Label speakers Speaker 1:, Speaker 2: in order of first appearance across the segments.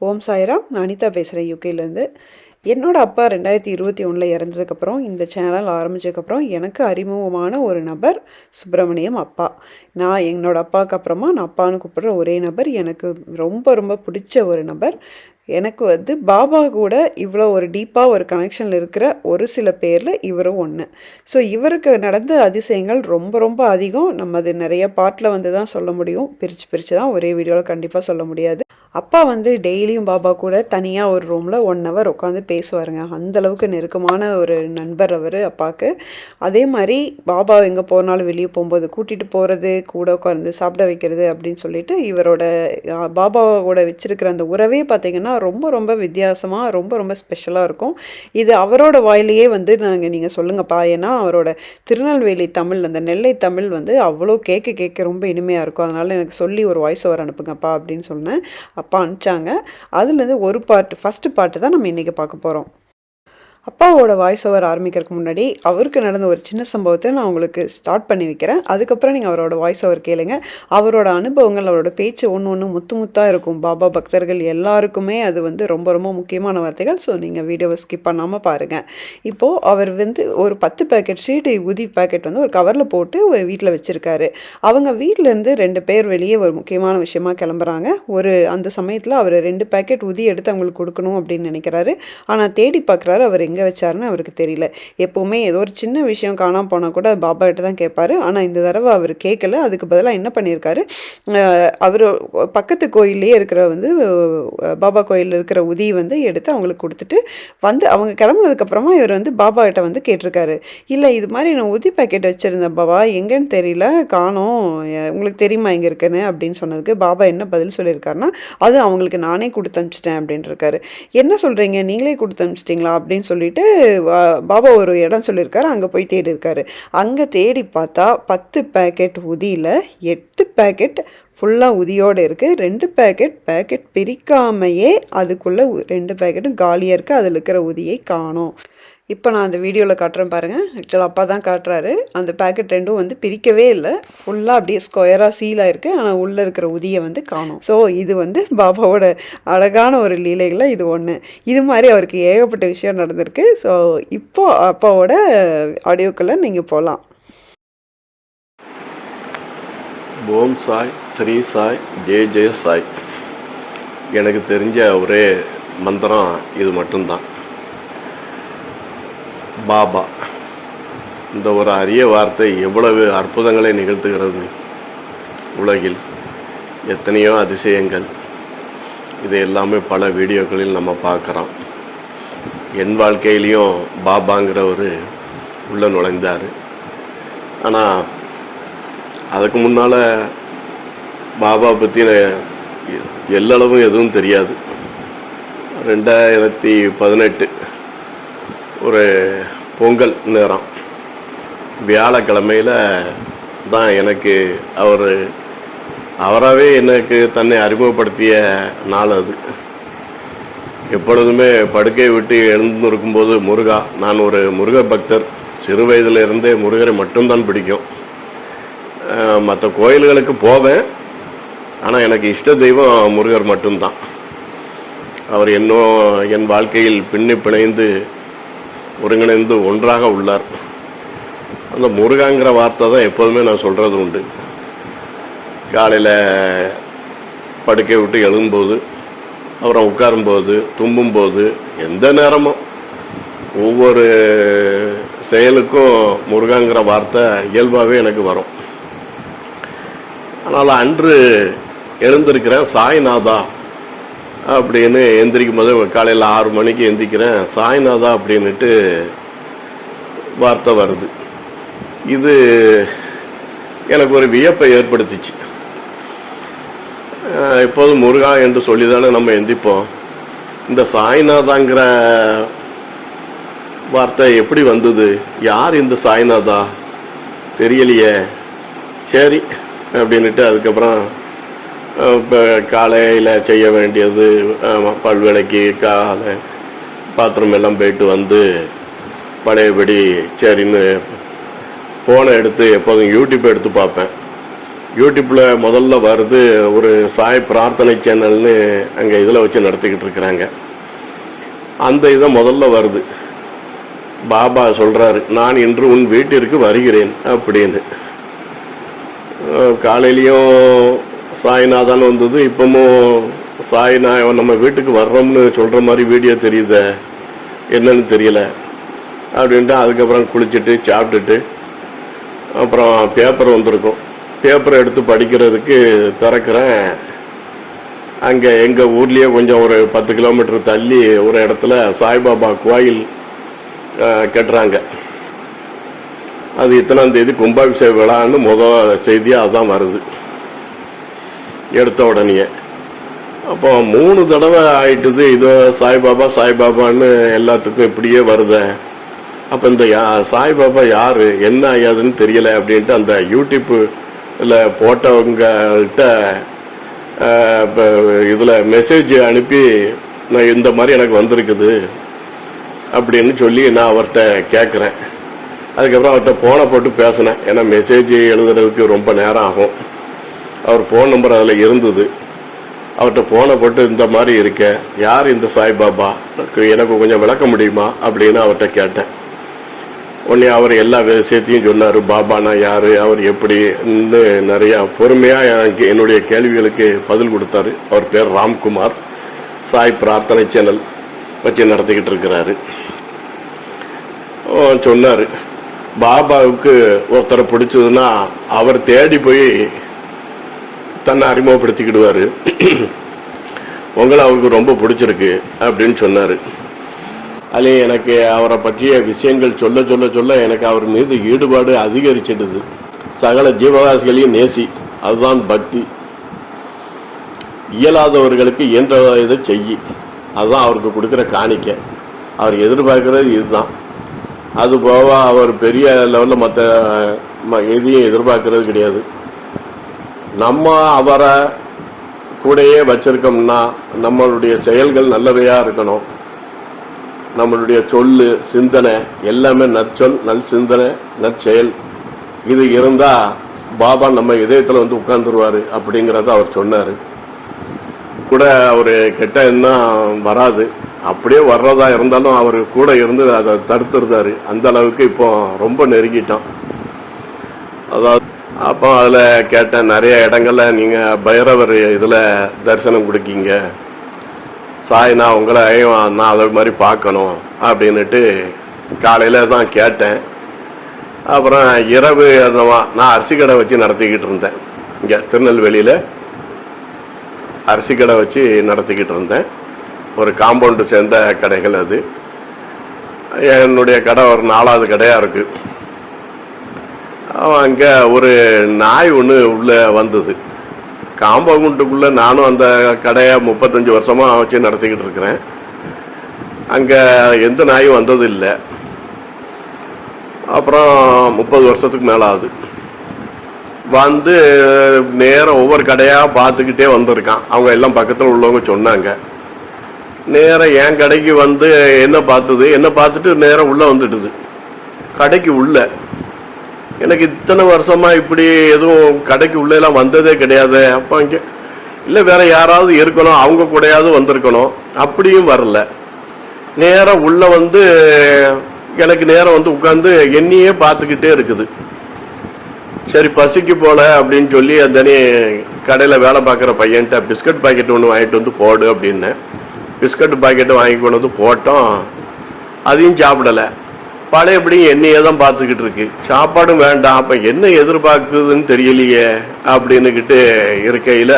Speaker 1: ஓம் சாய்ராம் நான் அனிதா பேசுகிறேன் யூகேலேருந்து என்னோட அப்பா ரெண்டாயிரத்தி இருபத்தி ஒன்றில் இறந்ததுக்கப்புறம் இந்த சேனல் ஆரம்பித்ததுக்கப்புறம் எனக்கு அறிமுகமான ஒரு நபர் சுப்பிரமணியம் அப்பா. நான் என்னோட அப்பாவுக்கு அப்புறமா நான் அப்பான்னு கூப்பிட்ற ஒரே நபர் எனக்கு ரொம்ப ரொம்ப பிடிச்ச ஒரு நபர். எனக்கு வந்து பாபா கூட இவ்வளோ ஒரு டீப்பாக ஒரு கனெக்ஷனில் இருக்கிற ஒரு சில பேரில் இவரும் ஒன்று ஸோ இவருக்கு நடந்த அதிசயங்கள் ரொம்ப ரொம்ப அதிகம். நம்ம அது நிறைய பாட்டில் வந்து தான் சொல்ல முடியும். பிரித்து பிரித்து தான் ஒரே வீடியோவில் கண்டிப்பாக சொல்ல முடியாது. அப்பா வந்து டெய்லியும் பாபா கூட தனியாக ஒரு ரூமில் ஒன் ஹவர் உட்காந்து பேசுவாருங்க. அந்தளவுக்கு நெருக்கமான ஒரு நண்பர் அவர் அப்பாவுக்கு அதே மாதிரி பாபா எங்கே போனாலும் வெளியே போகும்போது கூட்டிகிட்டு போகிறது கூட உட்காந்து சாப்பிட வைக்கிறது அப்படின்னு சொல்லிட்டு இவரோட பாபாவோட வச்சுருக்கிற அந்த உறவே பார்த்திங்கன்னா ரொம்ப ரொம்ப வித்தியாசமாக ரொம்ப ரொம்ப ஸ்பெஷலாக இருக்கும். இது அவரோட வாயிலேயே வந்து நாங்கள் நீங்கள் சொல்லுங்கப்பா. ஏன்னா அவரோட திருநெல்வேலி தமிழ் அந்த நெல்லை தமிழ் வந்து அவ்வளோ கேட்க கேட்க ரொம்ப இனிமையாக இருக்கும். அதனால் எனக்கு சொல்லி ஒரு வாய்ஸ் ஓவர் அனுப்புங்கப்பா அப்படின்னு சொன்னேன். அப்பா அனுப்பிச்சாங்க. அதுலேருந்து ஒரு பாட்டு ஃபஸ்ட்டு பாட்டு தான் நம்ம இன்றைக்கி பார்க்க போகிறோம் அப்பாவோட வாய்ஸ் ஓவர் ஆரம்பிக்கிறதுக்கு முன்னாடி அவருக்கு நடந்த ஒரு சின்ன சம்பவத்தை நான் உங்களுக்கு ஸ்டார்ட் பண்ணி வைக்கிறேன். அதுக்கப்புறம் நீங்கள் அவரோட வாய்ஸ் ஓவர் கேளுங்க. அவரோட அனுபவங்கள் அவரோட பேச்சு ஒன்று ஒன்று முத்து முத்தாக இருக்கும். பாபா பக்தர்கள் எல்லாருக்குமே அது வந்து ரொம்ப ரொம்ப முக்கியமான வார்த்தைகள். ஸோ நீங்கள் வீடியோவை ஸ்கிப் பண்ணாமல் பாருங்கள் இப்போது அவர் வந்து ஒரு பத்து பேக்கெட் ஷீட்டு உதி பேக்கெட் வந்து ஒரு கவரில் போட்டு வீட்டில் வச்சுருக்காரு. அவங்க வீட்டிலேருந்து ரெண்டு பேர் வெளியே ஒரு முக்கியமான விஷயமா கிளம்புறாங்க. ஒரு அந்த சமயத்தில் அவர் ரெண்டு பேக்கெட் உதி எடுத்து அவங்களுக்கு கொடுக்கணும் அப்படின்னு நினைக்கிறாரு. ஆனால் தேடி பார்க்குறாரு அவர் எங்கே வச்சாருன்னு அவருக்கு தெரியல. எப்போவுமே ஏதோ ஒரு சின்ன விஷயம் காணாமல் போனால் கூட பாபா கிட்ட தான் கேட்பாரு. ஆனால் இந்த தடவை அவர் கேட்கல. அதுக்கு பதிலாக என்ன பண்ணியிருக்காரு அவர் பக்கத்து கோயிலே இருக்கிற வந்து பாபா கோயிலில் இருக்கிற உதி வந்து எடுத்து அவங்களுக்கு கொடுத்துட்டு வந்து அவங்க கிளம்புனதுக்கப்புறமா இவர் வந்து பாபா கிட்ட வந்து கேட்டிருக்காரு. இல்லை இது மாதிரி நான் உதி பாக்கெட் வச்சுருந்தேன் பாபா. எங்கேன்னு தெரியல. காணோம். உங்களுக்கு தெரியுமா எங்கே இருக்குன்னு? அப்படின்னு சொன்னதுக்கு பாபா என்ன பதில் சொல்லியிருக்காருன்னா அது அவங்களுக்கு நானே கொடுத்து அனுப்பிச்சிட்டேன் அப்படின்னு இருக்காரு. என்ன சொல்கிறீங்க நீங்களே கொடுத்து அனுப்பிச்சிட்டிங்களா? அப்படின்னு சொல்லி சொல்லிட்டு பாபா ஒரு இடம் சொல்லியிருக்காரு அங்கே போய் தேடி இருக்காரு அங்கே தேடி பார்த்தா பத்து பேக்கெட் உதியில் எட்டு பேக்கெட் ஃபுல்லாக உதியோடு இருக்குது ரெண்டு பேக்கெட் பேக்கெட் பிரிக்காமையே அதுக்குள்ளே ரெண்டு பேக்கெட்டும் காலியாக இருக்குது அதில் இருக்கிற உதியை காணும். இப்போ நான் அந்த வீடியோவில் காட்டுறேன் பாருங்கள் ஆக்சுவலாக அப்பா தான் காட்டுறாரு. அந்த பேக்கெட் ரெண்டும் வந்து பிரிக்கவே இல்லை. ஃபுல்லாக அப்படியே ஸ்கொயராக சீலாக இருக்குது ஆனால் உள்ளே இருக்கிற உதியை வந்து காணும். ஸோ இது வந்து பாபாவோட அழகான ஒரு லீலைகளில் இது ஒன்று இது மாதிரி அவருக்கு ஏகப்பட்ட விஷயம் நடந்திருக்கு. ஸோ இப்போ அப்பாவோட ஆடியோக்களை நீங்கள் போகலாம்
Speaker 2: ஓம் சாய் ஸ்ரீ சாய் ஜெய ஜெய சாய். எனக்கு தெரிஞ்ச ஒரே மந்திரம் இது மட்டும்தான். பாபா. இந்த ஒரு அரிய வார்த்தை எவ்வளவு அற்புதங்களை நிகழ்த்துகிறது உலகில். எத்தனையோ அதிசயங்கள். இது எல்லாமே பல வீடியோக்களில் நம்ம பார்க்குறோம். என் வாழ்க்கையிலையும் பாபாங்கிறவர் உள்ளே நுழைந்தார். ஆனால் அதுக்கு முன்னால் பாபா பற்றின எல்லளவும் எதுவும் தெரியாது. ரெண்டாயிரத்தி பதினெட்டு ஒரு பொங்கல் நேரம். வியாழக்கிழமையில் தான் எனக்கு அவர் அவராகவே எனக்கு தன்னை அறிமுகப்படுத்திய நாள் அது. எப்பொழுதுமே படுக்கை விட்டு எழுந்திருக்கும்போது முருகா நான் ஒரு முருக பக்தர் சிறு வயதிலிருந்தே முருகரை மட்டும்தான் பிடிக்கும். மற்ற கோயில்களுக்கு போவேன். ஆனால் எனக்கு இஷ்ட தெய்வம் முருகர் மட்டும்தான். அவர் என்னோ என் வாழ்க்கையில் பின்னி பிணைந்து ஒருங்கிணைந்து ஒன்றாக உள்ளார். அந்த முருகாங்கிற வார்த்தை தான் எப்போதுமே நான் சொல்கிறது உண்டு. காலையில் படுக்கை விட்டு எழும்போது அப்புறம் உட்காரும்போது தும்பும்போது எந்த நேரமும் ஒவ்வொரு செயலுக்கும் முருகாங்கிற வார்த்தை இயல்பாகவே எனக்கு வரும். ஆனால் அன்று எழுந்திருக்கிறேன் சாய்நாதா அப்படின்னு எந்திரிக்கும் போது காலையில் ஆறு மணிக்கு எந்திரிக்கிறேன் சாய்நாதா அப்படின்னுட்டு வார்த்தை வருது. இது எனக்கு ஒரு வியப்பை ஏற்படுத்திச்சு. இப்போது முருகா என்று சொல்லி தானே நம்ம எந்திப்போம். இந்த சாய்நாதாங்கிற வார்த்தை எப்படி வந்தது? யார் இந்த சாய்நாதா? தெரியலையே. சரி அப்படின்னுட்டு அதுக்கப்புறம் காலையில் செய்ய வேண்டியது ஆமா, பல்விளக்கி காலை பாத்ரூம் எல்லாம் போயிட்டு வந்து பழையபடி சரின்னு ஃபோனை எடுத்து எப்போதும் யூடியூப் எடுத்து பார்ப்பேன். யூடியூப்பில் முதல்ல வருது ஒரு சாய் பிரார்த்தனை சேனல்னு அங்கே இதில் வச்சு நடத்திக்கிட்டு இருக்கிறாங்க. அந்த இதை முதல்ல வருது. பாபா சொல்கிறாரு நான் இன்று உன் வீட்டிற்கு வருகிறேன் அப்படின்னு. காலையிலையும் சாய்நாதான் வந்தது. இப்பவும் சாய்நா நம்ம வீட்டுக்கு வர்றோம்னு சொல்கிற மாதிரி வீடியோ தெரியுதே என்னன்னு தெரியல அப்படின்ட்டு அதுக்கப்புறம் குளிச்சுட்டு சாப்பிட்டுட்டு அப்புறம் பேப்பர் வந்திருக்கும். பேப்பரை எடுத்து படிக்கிறதுக்கு திறக்கிறேன். அங்கே எங்கள் ஊர்லேயே கொஞ்சம் ஒரு பத்து கிலோமீட்டர் தள்ளி ஒரு இடத்துல சாய்பாபா கோயில் கட்டுறாங்க. அது இத்தனாம் தேதி கும்பாபிஷேக விழான்னு முதல் செய்தியாக அதான் வருது. எடுத்த உடனேயே. அப்போ மூணு தடவை ஆயிட்டுது இதோ சாய்பாபா சாய்பாபான்னு எல்லாத்துக்கும் இப்படியே வருத. அப்போ இந்த யா சாய்பாபா யார் என்ன ஆகியாதுன்னு தெரியல அப்படின்ட்டு அந்த யூடியூப்பில் போட்டவங்கள்ட்ட இப்போ இதில் மெசேஜ் அனுப்பி நான் இந்த மாதிரி எனக்கு வந்திருக்குது அப்படின்னு சொல்லி நான் அவர்கிட்ட கேட்குறேன் அதுக்கப்புறம் அவர்கிட்ட ஃபோனை போட்டு பேசினேன். ஏன்னா மெசேஜ் எழுதுறதுக்கு ரொம்ப நேரம் ஆகும். அவர் ஃபோன் நம்பர் அதில் இருந்தது. அவர்கிட்ட ஃபோனை போட்டு இந்த மாதிரி இருக்க யார் இந்த சாய்பாபா? எனக்கு- எனக்கு கொஞ்சம் விளக்க முடியுமா? அப்படின்னு அவர்கிட்ட கேட்டேன். உடனே அவர் எல்லா விஷயத்தையும் சொன்னார். பாபானா யார்? அவர் எப்படின்னு நிறையா பொறுமையாக எனக்கு என்னுடைய கேள்விகளுக்கு பதில் கொடுத்தாரு. அவர் பேர் ராம்குமார். சாய் பிரார்த்தனை சேனல் வச்சு நடத்திக்கிட்டு இருக்கிறாரு. சொன்னார். பாபாவுக்கு ஒருத்தரை பிடிச்சதுன்னா அவர் தேடி போய் தன்னை அறிமுகப்படுத்திக்கிடுவார். உங்களை அவருக்கு ரொம்ப பிடிச்சிருக்கு அப்படின்னு சொன்னார். அதில் எனக்கு அவரை பற்றிய விஷயங்கள் சொல்ல சொல்ல சொல்ல எனக்கு அவர் மீது ஈடுபாடு அதிகரிச்சிடுது. சகல ஜீவராசிகளையும் நேசி. அதுதான் பக்தி. இயலாதவர்களுக்கு இயன்ற இதை செய்யி. அதுதான் அவருக்கு கொடுக்குற காணிக்க. அவர் எதிர்பார்க்கறது இதுதான். அது போக அவர் பெரிய லெவலில் மற்ற எதையும் எதிர்பார்க்கறது கிடையாது. நம்ம அவரை கூடயே வச்சிருக்கோம்னா நம்மளுடைய செயல்கள் நல்லவையா இருக்கணும். நம்மளுடைய சொல்லு சிந்தனை எல்லாமே நற்சொல் நல் சிந்தனை நற்செயல் இது இருந்தா பாபா நம்ம இதயத்துல வந்து உட்கார்ந்துருவாரு அப்படிங்கறத அவர் சொன்னாரு. கூட அவர் கெட்ட எண்ணம் வராது. அப்படியே வர்றதா இருந்தாலும் அவர் கூட இருந்து அதை தடுத்துருந்தாரு. அந்த அளவுக்கு இப்போ ரொம்ப நெருங்கிட்டோம் அதாவது அப்போ அதில் கேட்டேன் நிறைய இடங்கள்ல நீங்கள் பைரவர் இதில் தரிசனம் கொடுக்கீங்க. சாய் நான் உங்களை நான் அதை மாதிரி பார்க்கணும் அப்படின்ட்டு காலையில் தான் கேட்டேன். அப்புறம் இரவு நான் அரிசி கடை வச்சு நடத்திக்கிட்டு இருந்தேன். இங்கே திருநெல்வேலியில் அரிசி கடை வச்சு நடத்திக்கிட்டு இருந்தேன். ஒரு காம்பவுண்டு சேர்ந்த கடைகள் அது. என்னுடைய கடை ஒரு நாலாவது கடையாக இருக்குது அங்கே ஒரு நாய் ஒன்று உள்ளே வந்தது. காம்பவுண்டுக்குள்ளே நானும் அந்த கடையை முப்பத்தஞ்சு வருஷமாக வச்சு நடத்திக்கிட்டு இருக்கிறேன். அங்கே எந்த நாயும் வந்தது இல்லை அப்புறம் முப்பது வருஷத்துக்கு மேலே ஆகுது. வந்து நேரம் ஒவ்வொரு கடையாக பார்த்துக்கிட்டே வந்திருக்கான். அவங்க எல்லாம் பக்கத்தில் உள்ளவங்க சொன்னாங்க. நேரம் என் கடைக்கு வந்து என்ன பார்த்தது? என்ன பார்த்துட்டு நேரம் உள்ளே வந்துடுது. கடைக்கு உள்ளே எனக்கு இத்தனை வருஷமாக இப்படி எதுவும் கடைக்கு உள்ளேலாம் வந்ததே கிடையாது. அப்போ இங்கே இல்லை வேற யாராவது இருக்கணும் அவங்க கூடயாவது வந்திருக்கணும். அப்படியும் வரல. நேரம் உள்ள வந்து எனக்கு நேரம் வந்து உட்காந்து என்னையே பார்த்துக்கிட்டே இருக்குது. சரி பசிக்கு போல அப்படின்னு சொல்லி அந்த கடையில் வேலை பார்க்குற பையன்ட்ட பிஸ்கட் பாக்கெட் ஒன்று வாங்கிட்டு வந்து போடு அப்படின்னு. பிஸ்கட் பாக்கெட்டு வாங்கி கொண்டு வந்து போட்டோம். அதையும் சாப்பிடலை. பழையபடி என்னையே தான் பார்த்துக்கிட்டு இருக்கு. சாப்பாடும் வேண்டாம் அப்போ என்ன எதிர்பார்க்குதுன்னு தெரியலையே அப்படின்னுக்கிட்டு இருக்கையில்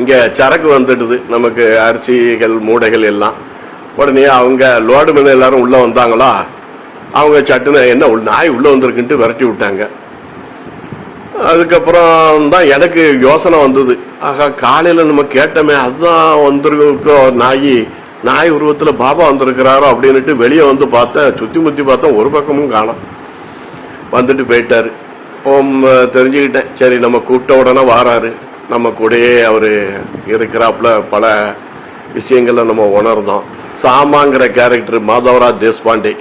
Speaker 2: இங்கே சரக்கு வந்துடுது. நமக்கு அரிசிகள் மூடைகள் எல்லாம். உடனே அவங்க லோடு மேலே எல்லாரும் உள்ளே வந்தாங்களா? அவங்க சட்டுன்னு என்ன உள் நாய் உள்ளே வந்திருக்குன்ட்டு விரட்டி விட்டாங்க. அதுக்கப்புறம் தான் எனக்கு யோசனை வந்தது. ஆகா காலையில் நம்ம கேட்டோமே அதுதான் வந்திருக்கோ நாய். நாய் உருவத்தில் பாபா வந்திருக்கிறாரோ அப்படின்ட்டு வெளியே வந்து பார்த்தேன் சுற்றி முற்றி பார்த்தேன் ஒரு பக்கமும் காணும். வந்துட்டு போயிட்டாரு. ஓம் தெரிஞ்சுக்கிட்டேன். சரி நம்ம கூப்பிட்ட உடனே வாராரு. நம்ம கூடயே அவர் இருக்கிறாப்புல பல விஷயங்களை நம்ம உணர்ந்தோம். சாமாங்கிற கேரக்டர் மாதவராஜ் தேஷ்பாண்டே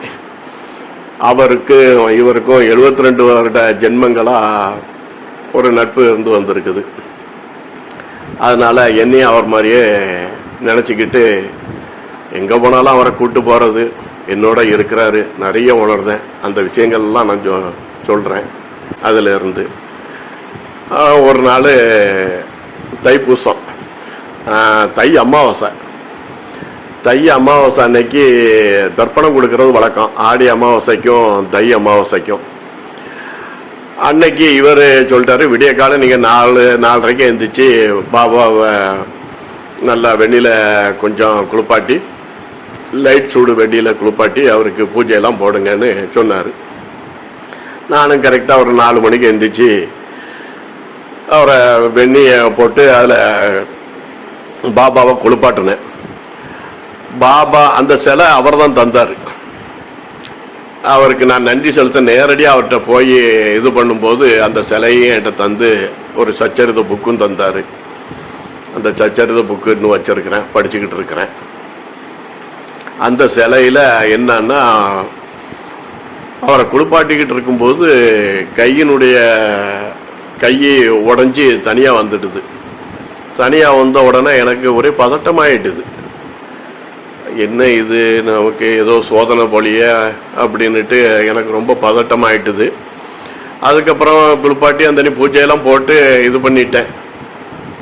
Speaker 2: அவருக்கு இவருக்கும் 72 ரெண்டு வருட ஜென்மங்களாக ஒரு நட்பு இருந்து வந்திருக்குது. அதனால் என்னையும் அவர் மாதிரியே நினச்சிக்கிட்டு எங்கே போனாலும் அவரை கூட்டு போகிறது என்னோட இருக்கிறாரு. நிறைய உணர்ந்தேன். அந்த விஷயங்கள்லாம் நான் சொ சொல்கிறேன் அதிலிருந்து ஒரு நாள் தைப்பூசம் தை அமாவாசை. தை அமாவாசை அன்னைக்கு தர்ப்பணம் கொடுக்கறது வழக்கம். ஆடி அமாவாசைக்கும் தை அமாவாசைக்கும். அன்னைக்கு இவர் சொல்லிட்டாரு விடிய காலம் நீங்கள் நாலு நாலரைக்கு எழுந்திரிச்சு பாபாவை நல்லா வெண்ணில கொஞ்சம் குளிப்பாட்டி லைட் சூடு வெண்ணில குளிப்பாட்டி அவருக்கு பூஜையெல்லாம் போடுங்கன்னு சொன்னார். நானும் கரெக்டாக ஒரு நாலு மணிக்கு எந்திரிச்சு அவரை வெந்நியை போட்டு அதில் பாபாவை குளிப்பாட்டினேன். பாபா அந்த சிலை அவர் தான் தந்தார். அவருக்கு நான் நன்றி செலுத்த நேரடியாக அவர்கிட்ட போய் இது பண்ணும்போது அந்த சிலையும் என்கிட்ட தந்து ஒரு சச்சரித புக்கும் தந்தார். அந்த சச்சரித புக்கு இன்னும் வச்சுருக்கிறேன் படிச்சுக்கிட்டு இருக்கிறேன். அந்த சிலையில் என்னன்னா அவரை குளிப்பாட்டிக்கிட்டு இருக்கும்போது கையினுடைய கையை உடஞ்சி தனியாக வந்துடுது. தனியாக வந்த உடனே எனக்கு ஒரே பதட்டமாயிட்டுது என்ன இது நமக்கு ஏதோ சோதனை போலியே அப்படின்னுட்டு எனக்கு ரொம்ப பதட்டமாயிட்டுது. அதுக்கப்புறம் குளிப்பாட்டி அந்த பூஜையெல்லாம் போட்டு இது பண்ணிட்டேன்.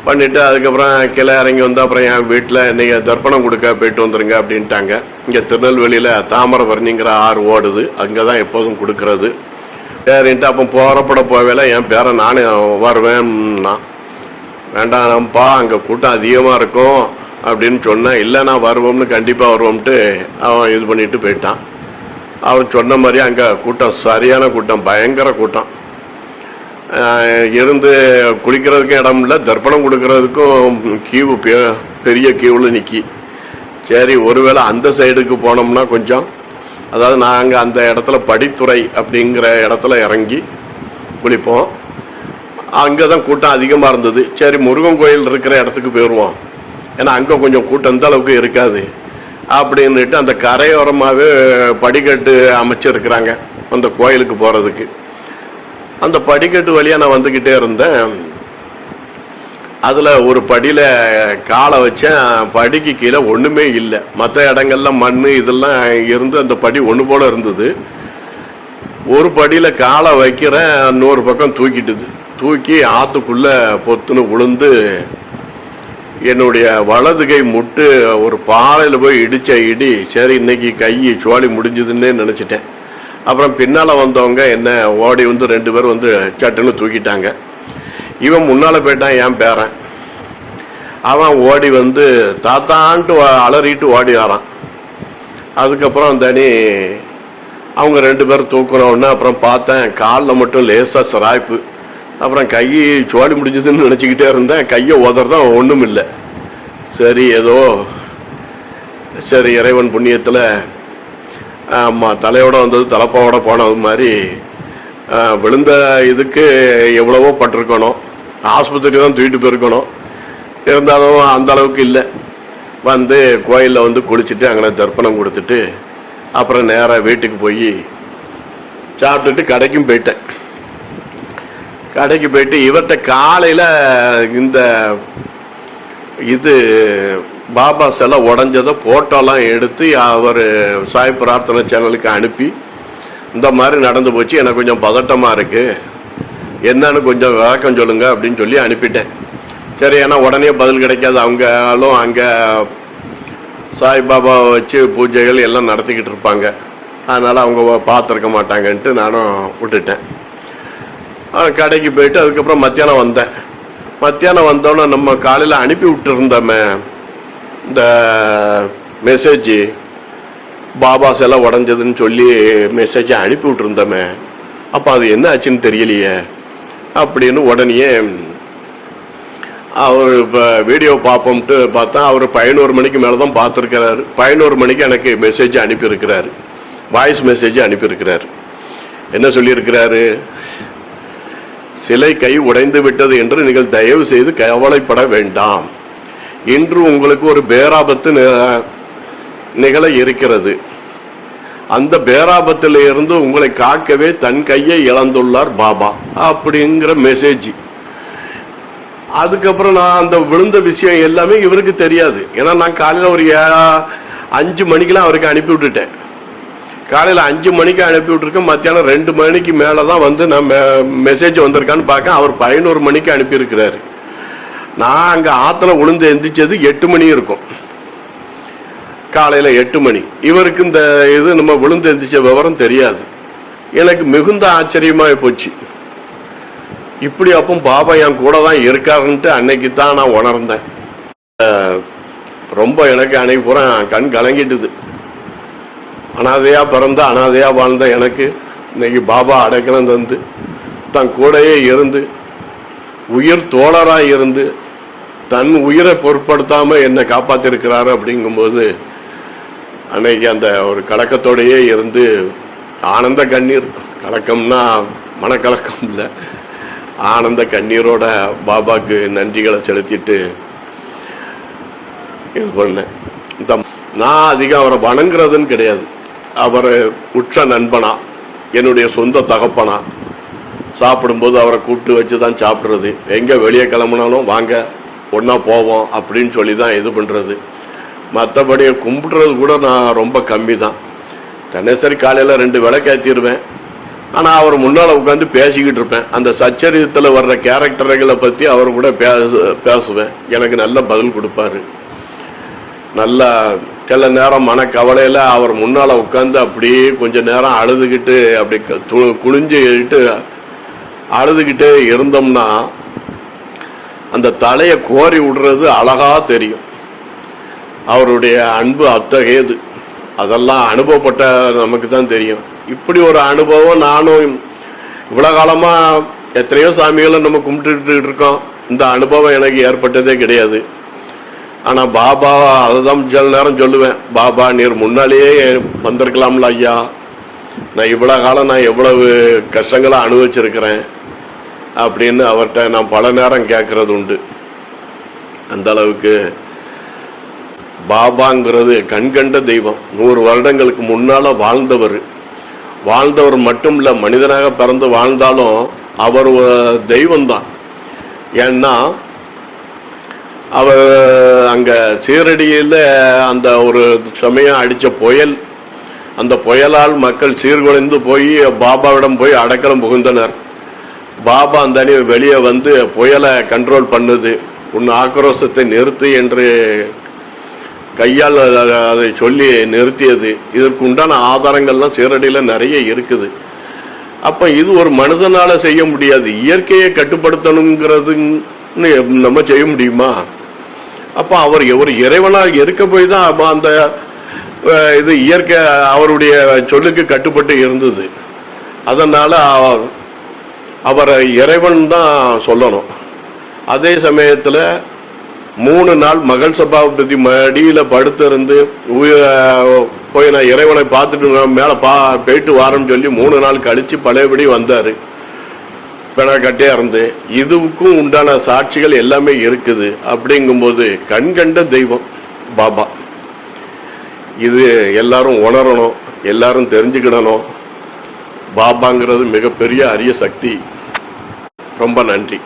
Speaker 2: பண்ணிவிட்டு அதுக்கப்புறம் கீழே இறங்கி வந்து அப்புறம் என் வீட்டில் நீங்கள் தர்ப்பணம் கொடுக்க போயிட்டு வந்துருங்க அப்படின்ட்டாங்க. இங்கே திருநெல்வேலியில் தாமிரபரணிங்கிற ஆறு ஓடுது. அங்கே தான் எப்போதும் கொடுக்கறது. சரின்ட்டு அப்போ போகிறப்பட போவேல என் பேரை நானே வருவேன்னா. வேண்டாம்ப்பா அங்கே கூட்டம் அதிகமாக இருக்கும் அப்படின்னு சொன்னேன். இல்லை நான் வருவோம்னு கண்டிப்பாக வருவோம்ட்டு அவன் இது பண்ணிட்டு போயிட்டான். அவன் சொன்ன மாதிரி அங்கே கூட்டம் சரியான கூட்டம் பயங்கர கூட்டம். இருந்து குளிக்கிறதுக்கும் இடம் இல்லை தர்ப்பணம் கொடுக்கறதுக்கும் கியூ பெ- பெரிய கியூவில் நிற்கி சரி ஒருவேளை அந்த சைடுக்கு போனோம்னா கொஞ்சம் அதாவது நாங்கள் அந்த இடத்துல படித்துறை அப்படிங்கிற இடத்துல இறங்கி குளிப்போம். அங்கே தான் கூட்டம் அதிகமாக இருந்தது. சரி முருகன் கோயில் இருக்கிற இடத்துக்கு போயிடுவோம் ஏன்னா அங்கே கொஞ்சம் கூட்டம் இந்த அளவுக்கு இருக்காது. அப்படின்னுட்டு அந்த கரையோரமாகவே படிக்கட்டு அமைச்சிருக்கிறாங்க அந்த கோயிலுக்கு போகிறதுக்கு அந்த படிக்கட்டு வழியாக நான் வந்துக்கிட்டே இருந்தேன். அதில் ஒரு படியில் காலை வச்சேன். படிக்கு கீழே ஒன்றுமே இல்லை. மற்ற இடங்கள்ல மண் இதெல்லாம் இருந்து அந்த படி ஒன்று போல் இருந்தது. ஒரு படியில் காலை வைக்கிறேன். இன்னொரு பக்கம் தூக்கிட்டுது. தூக்கி ஆற்றுக்குள்ளே பொத்துன்னு உளுந்து என்னுடைய வலது கை முட்டு ஒரு பாறையில் போய் இடித்த இடி. சரி இன்னைக்கு கை சோழி முடிஞ்சதுன்னே நினச்சிட்டேன். அப்புறம் பின்னால் வந்தவங்க என்ன ஓடி வந்து ரெண்டு பேர் வந்து சட்டுன்னு தூக்கிட்டாங்க. இவன் முன்னால் போயிட்டான் என் பேரன். அவன் ஓடி வந்து தாத்தான்ட்டு அலறிட்டு ஓடி வரான் அதுக்கப்புறம் தனி அவங்க ரெண்டு பேரும் தூக்குன அப்புறம் பார்த்தேன் காலில் மட்டும் லேசாக சிராய்ப்பு. அப்புறம் கை சோடி முடிஞ்சதுன்னு நினச்சிக்கிட்டே இருந்தேன் கையை உதறதான் ஒன்றும் இல்லை சரி ஏதோ சரி இறைவன் புண்ணியத்தில் ஆமாம் தலையோட வந்தது தலைப்பாவோட போனது மாதிரி விழுந்த இதுக்கு எவ்வளவோ பட்டிருக்கணும். ஆஸ்பத்திரி தான் தூக்கிட்டு போயிருக்கணும். இருந்தாலும் அந்த அளவுக்கு இல்லை. வந்து கோயிலில் வந்து குளிச்சுட்டு அங்கே தர்ப்பணம் கொடுத்துட்டு அப்புறம் நேராக வீட்டுக்கு போய் சாப்பிட்டுட்டு கடைக்கும் போயிட்டேன். கடைக்கு போயிட்டு இவர்கிட்ட காலையில் இந்த இது பாபா சிலை உடஞ்சதை ஃபோட்டோலாம் எடுத்து அவர் சாய் பிரார்த்தனை சேனலுக்கு அனுப்பி இந்த மாதிரி நடந்து போச்சு. எனக்கு கொஞ்சம் பதட்டமாக இருக்குது என்னன்னு கொஞ்சம் விளக்கம் சொல்லுங்க அப்படின்னு சொல்லி அனுப்பிட்டேன். சரி ஏன்னா உடனே பதில் கிடைக்காது. அவங்களும் அங்கே சாய்பாபாவை வச்சு பூஜைகள் எல்லாம் நடத்திக்கிட்டு இருப்பாங்க. அதனால் அவங்க பார்த்துருக்க மாட்டாங்கன்ட்டு நானும் விட்டுட்டேன். கடைக்கு போயிட்டு அதுக்கப்புறம் மத்தியானம் வந்தேன். மத்தியானம் வந்தோன்னே நம்ம காலையில் அனுப்பி விட்டுருந்தோமே. இந்த மெசேஜ் பாபாஸ் எல்லாம் உடஞ்சதுன்னு சொல்லி மெசேஜை அனுப்பி விட்டுருந்தோமே. அப்போ அது என்ன ஆச்சுன்னு தெரியலையே. அப்படின்னு உடனேயே அவர் இப்போ வீடியோ பார்ப்போம்ட்டு பார்த்தா அவர் பதினோரு மணிக்கு மேலே தான் பார்த்துருக்கிறாரு. பதினோரு மணிக்கு எனக்கு மெசேஜ் அனுப்பியிருக்கிறாரு. வாய்ஸ் மெசேஜ் அனுப்பியிருக்கிறார். என்ன சொல்லியிருக்கிறாரு? சிலை கை உடைந்து விட்டது என்று நீங்கள் தயவு செய்து கவலைப்பட வேண்டாம். இன்று உங்களுக்கு ஒரு பேராபத்து நிகழ இருக்கிறது. அந்த பேராபத்தில் இருந்து உங்களை காக்கவே தன் கையை இழந்துள்ளார் பாபா அப்படிங்கிற மெசேஜ் அதுக்கப்புறம் நான் அந்த விழுந்த விஷயம் எல்லாமே இவருக்கு தெரியாது. ஏன்னா நான் காலையில் ஒரு ஏ- அஞ்சு மணிக்கெலாம் அவருக்கு அனுப்பி விட்டுட்டேன். காலையில் அஞ்சு மணிக்கு அனுப்பி விட்டுருக்கேன். மத்தியானம் ரெண்டு மணிக்கு மேலே தான் வந்து நான் மெசேஜ் வந்திருக்கான்னு பார்க்க அவர் பதினோரு மணிக்கு அனுப்பியிருக்கிறாரு. நான் அங்கே ஆற்றுல விழுந்து எந்திரிச்சது எட்டு மணி இருக்கும். காலையில் எட்டு மணி. இவருக்கு இந்த இது நம்ம விழுந்து எந்திரிச்ச விவரம் தெரியாது. எனக்கு மிகுந்த ஆச்சரியமாக போச்சு. இப்படி அப்போ பாபா என் கூட தான் இருக்காருன்ட்டு அன்னைக்கு தான் நான் உணர்ந்தேன். ரொம்ப எனக்கு அன்னைக்கு பூரா கண் கலங்கிட்டுது. அனாதையாக பிறந்த அனாதையாக வாழ்ந்த எனக்கு இன்னைக்கு பாபா அடைக்கலம் தந்து தன் கூடயே இருந்து உயிர் தோழராக இருந்து தன் உயிரை பொருட்படுத்தாமல் என்னை காப்பாத்திருக்கிறாரு அப்படிங்கும்போது அன்னைக்கு அந்த ஒரு கலக்கத்தோடையே இருந்து ஆனந்த கண்ணீர். கலக்கம்னா மனக்கலக்கம் இல்லை. ஆனந்த கண்ணீரோட பாபாக்கு நன்றிகளை செலுத்திட்டு இது பண்ணேன். தம் நான் அதிகம் அவரை வணங்குறதுன்னு கிடையாது. அவர் உற்ற நண்பனா என்னுடைய சொந்த தகப்பனா சாப்பிடும்போது அவரை கூப்பிட்டு வச்சு தான் சாப்பிட்றது. எங்கே வெளியே கிளம்புனாலும் வாங்க ஒன்றா போவோம் அப்படின்னு சொல்லி தான் இது பண்ணுறது மற்றபடி கும்பிடுறது கூட நான் ரொம்ப கம்மி தான் தினசரி காலையில் ரெண்டு விளக்கேற்றிடுவேன் ஆனால் அவர் முன்னால் உட்காந்து பேசிக்கிட்டு இருப்பேன். அந்த சச்சரித்தத்தில் வர்ற கேரக்டர்களை பற்றி அவர் கூட பேசு பேசுவேன். எனக்கு நல்ல பதில் கொடுப்பாரு. நல்லா சில நேரம் மனக்கவலையில் அவர் முன்னால் உட்காந்து அப்படியே கொஞ்ச நேரம் அழுதுகிட்டு அப்படி க- து- அழுதுகிட்டே இருந்தோம்னா அந்த தலையை கோரி விடுறது அழகா தெரியும். அவருடைய அன்பு அத்தகையது. அதெல்லாம் அனுபவப்பட்ட நமக்கு தான் தெரியும். இப்படி ஒரு அனுபவம் நானும் இவ்வளோ காலமாக எத்தனையோ சாமிகளை நம்ம கும்பிட்டுட்டு இருக்கோம். இந்த அனுபவம் எனக்கு ஏற்பட்டதே கிடையாது. ஆனால் பாபா அதுதான் சில நேரம் சொல்லுவேன். பாபா நீர் முன்னாலேயே வந்திருக்கலாம்ல ஐயா. நான் இவ்வளோ காலம் நான் எவ்வளவு கஷ்டங்களை அனுபவிச்சிருக்கிறேன். அப்படின்னு அவர்கிட்ட நான் பல நேரம் கேட்கறது உண்டு. அந்த அளவுக்கு பாபாங்கிறது கண்கண்ட தெய்வம். நூறு வருடங்களுக்கு முன்னால வாழ்ந்தவர். வாழ்ந்தவர் மட்டும் இல்லை மனிதனாக பிறந்து வாழ்ந்தாலும் அவர் தெய்வம் தான் ஏன்னா அவர் அங்கே சீரடியில் அந்த ஒரு சமயம் அடித்த புயல். அந்த புயலால் மக்கள் சீர்குலைந்து போய் பாபாவிடம் போய் அடக்கலம் புகுந்தனர். பாபா அந்த அணி வெளியே வந்து புயலை கண்ட்ரோல் பண்ணுது. உன் ஆக்ரோஷத்தை நிறுத்து என்று கையால் அதை சொல்லி நிறுத்தியது. இதற்கு உண்டான ஆதாரங்கள்லாம் சீரடியில் நிறைய இருக்குது. அப்போ இது ஒரு மனிதனால் செய்ய முடியாது. இயற்கையை கட்டுப்படுத்தணுங்கிறதுன்னு நம்ம செய்ய முடியுமா? அப்போ அவர் ஒரு இறைவனாக இருக்க போய் தான் அந்த இது இயற்கை அவருடைய சொல்லுக்கு கட்டுப்பட்டு இருந்தது. அதனால் அவரை இறைவன் தான் சொல்லணும். அதே சமயத்தில் மூணு நாள் மகள் சபாபதி மடியில் படுத்திருந்து உய- போய் நான் இறைவனை பார்த்துட்டு மேலே பா போயிட்டு வாரேன்னு சொல்லி மூணு நாள் கழித்து பழையபடி வந்தார். பிணக்கட்டே இருந்து இதுக்கும் உண்டான சாட்சிகள் எல்லாமே இருக்குது. அப்படிங்கும்போது கண்கண்ட தெய்வம் பாபா. இது எல்லாரும் உணரணும் எல்லாரும் தெரிஞ்சுக்கிடணும். பாபாங்கிறது மிகப்பெரிய அரிய சக்தி. ரொம்ப நன்றி.